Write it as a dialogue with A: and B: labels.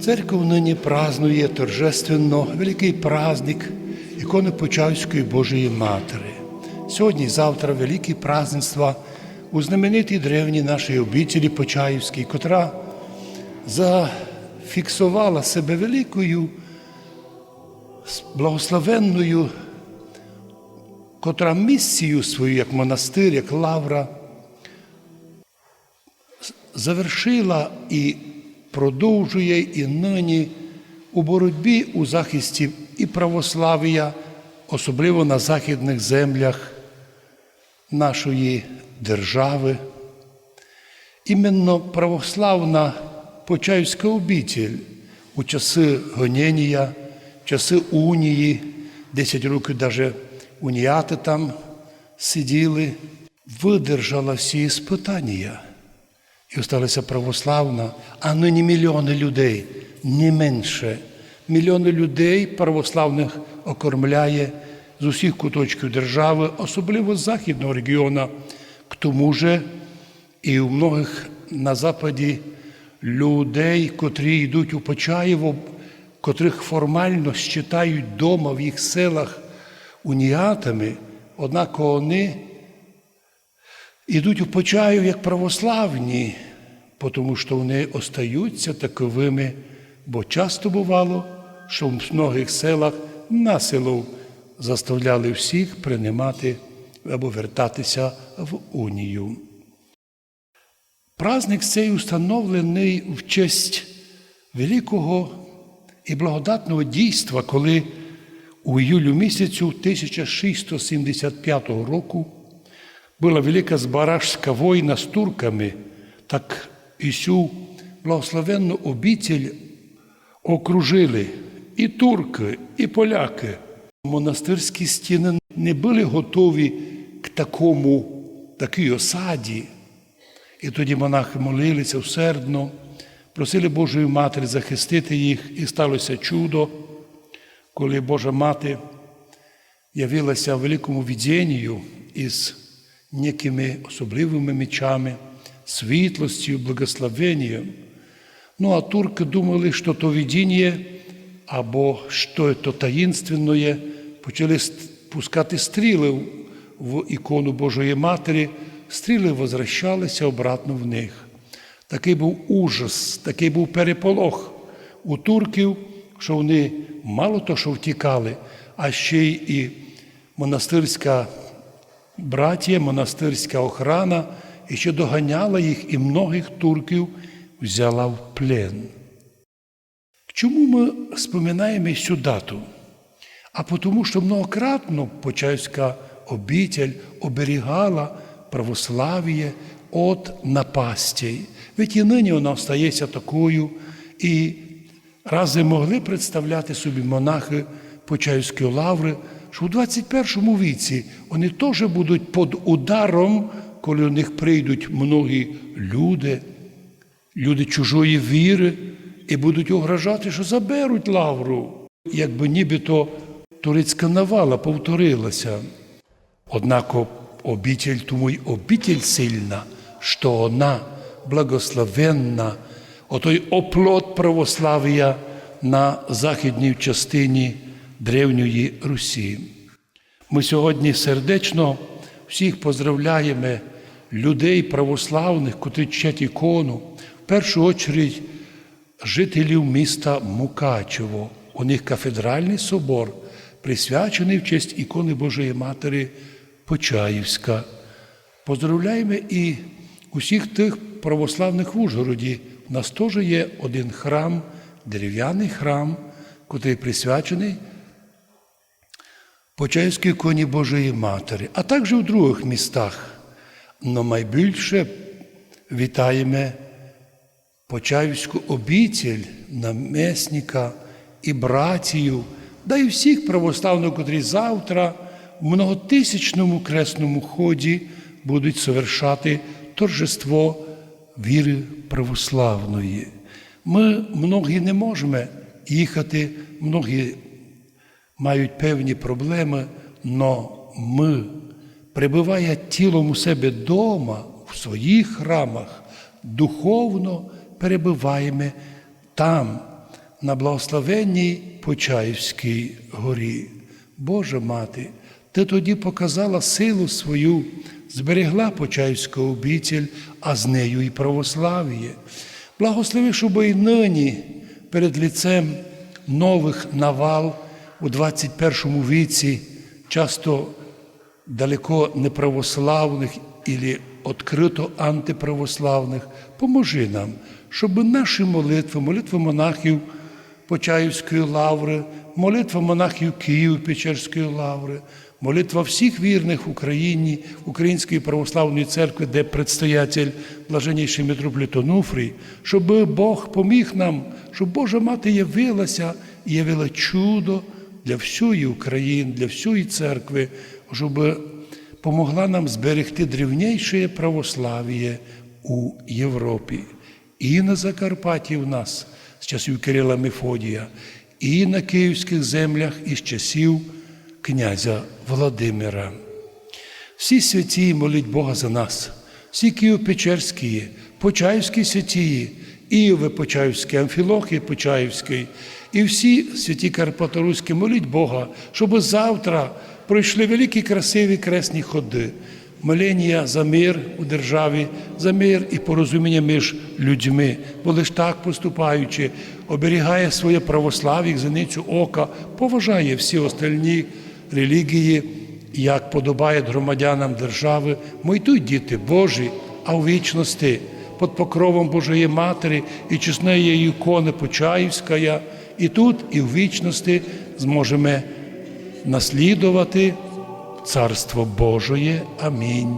A: Церква нині празнує торжественно великий праздник ікони Почаївської Божої Матері. Сьогодні завтра великі празднества у знаменитій древній нашій обітелі Почаївській, котра зафіксувала себе великою благословенною, котра місію свою, як монастир, як лавра, завершила і продовжує і нині у боротьбі у захисті і православ'я, особливо на західних землях нашої держави. Іменно православна Почаївська обітель у часи гоніння, часи унії, 10 років навіть уніяти там сиділи, видержала всі іспитання. І осталася православна, а нині мільйони людей, не менше. Мільйони людей православних окормляє з усіх куточків держави, особливо з західного регіону. К тому же і у многих на западі людей, котрі йдуть у Почаєво, котрих формально считають вдома в їх селах уніатами, однак вони ідуть у Почаїв як православні, тому що вони остаються таковими, бо часто бувало, що в многих селах на заставляли всіх приймати або вертатися в унію. Праздник цей установлений в честь великого і благодатного дійства, коли у іюлю місяцю 1675 року була велика збаражська війна з турками, так і цю благословенну обітель окружили і турки, і поляки. Монастирські стіни не були готові к такому, такій осаді. І тоді монахи молилися усердно, просили Божої Матері захистити їх, і сталося чудо, коли Божа Мати явилася в великому віддінню із некими особливими мечами, світлостю, благословенням. Ну, а турки думали, що то видіння або що то таїнственне, почали пускати стріли в ікону Божої Матері, стріли возвращалися обратно в них. Такий був ужас, такий був переполох у турків, що вони мало то, що втікали, а ще й і монастирська братія, монастирська охрана і ще доганяла їх, і многих турків взяла в плен. Чому ми споминаємо цю дату? А тому, що многократно Почаївська обітель оберігала православ'я від напастей. Ведь і нині вона остається такою, і рази могли представляти собі монахи Почаївської лаври, що у 21 віці вони теж будуть під ударом, коли у них прийдуть многі люди, люди чужої віри, і будуть угрожати, що заберуть лавру, якби нібито турецька навала повторилася. Однако обітель тому й обітель сильна, що вона благословенна, отой оплот православ'я на західній частині Древньої Русі. Ми сьогодні сердечно всіх поздравляємо людей православних, котрі чтять ікону, в першу чергу жителів міста Мукачево. У них кафедральний собор, присвячений в честь ікони Божої Матері Почаївська. Поздравляємо і усіх тих православних в Ужгороді. У нас теж є один храм, дерев'яний храм, який присвячений Почаївській іконі Божої Матері, а також у других містах. Но найбільше вітаємо Почаївську обітель, намесника і братію, да й всіх православних, котрі завтра в многотисячному кресному ході будуть совершати торжество віри православної. Ми многі не можемо їхати, многі мають певні проблеми, але ми, прибуває тілом у себе вдома, в своїх храмах, духовно перебуваємо там, на благословенній Почаївській горі. Божа мати, ти тоді показала силу свою, зберегла Почаївську обітель, а з нею і православ'я. Благослови, щоб і нині перед лицем нових навал у 21 віці, часто далеко неправославних і відкрито антиправославних, поможи нам, щоб наші молитви, молитви монахів Почаївської лаври, молитва монахів Київ-Печерської лаври, молитва всіх вірних в Україні, Української православної церкви, де предстоятель блаженніший митрополит Онуфрій, щоб Бог поміг нам, щоб Божа мати явилася і явила чудо для всієї України, для всієї церкви, щоб помогла нам зберегти древніше православ'я у Європі. І на Закарпатті в нас з часів Кирила Мефодія, і на київських землях із часів князя Володимира. Всі святі моліть Бога за нас, всі Києво-Печерські, Почаївські святі, Іове Почаївське, Амфілохи Почаївський, і всі святі Карпаторуські моліть Бога, щоб завтра пройшли великі красиві кресні ходи. Моління за мир у державі, за мир і порозуміння між людьми, бо лиш так поступаючи, оберігає своє православ'я, зеницю ока, поважає всі остальні релігії, як подобає громадянам держави, мойтуй діти Божі, а у вічності під покровом Божої Матері і чесної ікони Почаївська, і тут, і в вічності зможемо наслідувати Царство Божоє. Амінь.